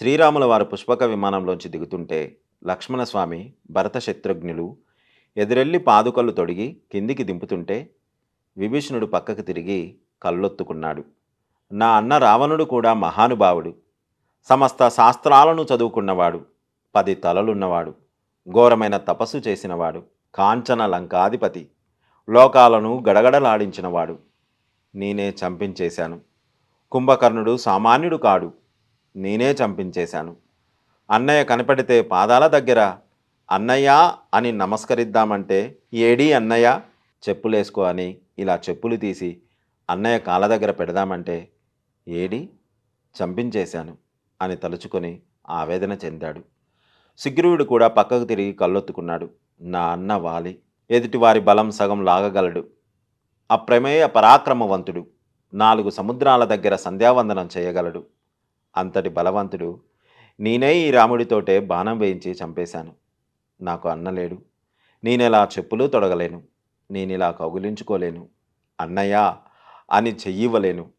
శ్రీరాముల వారు పుష్పక విమానంలోంచి దిగుతుంటే లక్ష్మణస్వామి భరత శత్రుఘ్నులు ఎదురెళ్ళి పాదుకలు తొడిగి కిందికి దింపుతుంటే విభీషణుడు పక్కకు తిరిగి కళ్ళొత్తుకున్నాడు. నా అన్న రావణుడు కూడా మహానుభావుడు. సమస్త శాస్త్రాలను చదువుకున్నవాడు. పది తలలున్నవాడు. ఘోరమైన తపస్సు చేసినవాడు. కాంచన లంకాధిపతి. లోకాలను గడగడలాడించినవాడు. నేనే చంపించేశాను. కుంభకర్ణుడు సామాన్యుడు కాడు. నేనే చంపించేశాను. అన్నయ్య కనపడితే పాదాల దగ్గర అన్నయ్య అని నమస్కరిద్దామంటే ఏడి అన్నయ్య చెప్పులేసుకో అని ఇలా చెప్పులు తీసి అన్నయ్య కాళ్ళ దగ్గర పెడదామంటే ఏడి చంపించేశాను అని తలుచుకొని ఆవేదన చెందాడు. సుగ్రీవుడు కూడా పక్కకు తిరిగి కళ్ళొత్తుకున్నాడు. నా అన్న వాలి ఎదుటివారి బలం సగం లాగగలడు. అప్రమేయ పరాక్రమవంతుడు. నాలుగు సముద్రాల దగ్గర సంధ్యావందనం చేయగలడు. అంతటి బలవంతుడు. నేనే ఈ రాముడితోటే బాణం వేయించి చంపేశాను. నాకు అన్నలేడు నేనెలా చెప్పులు తొడగలేను. నేనిలా కౌగిలించుకోలేను. అన్నయ్య! అని చెయ్యివ్వలేను.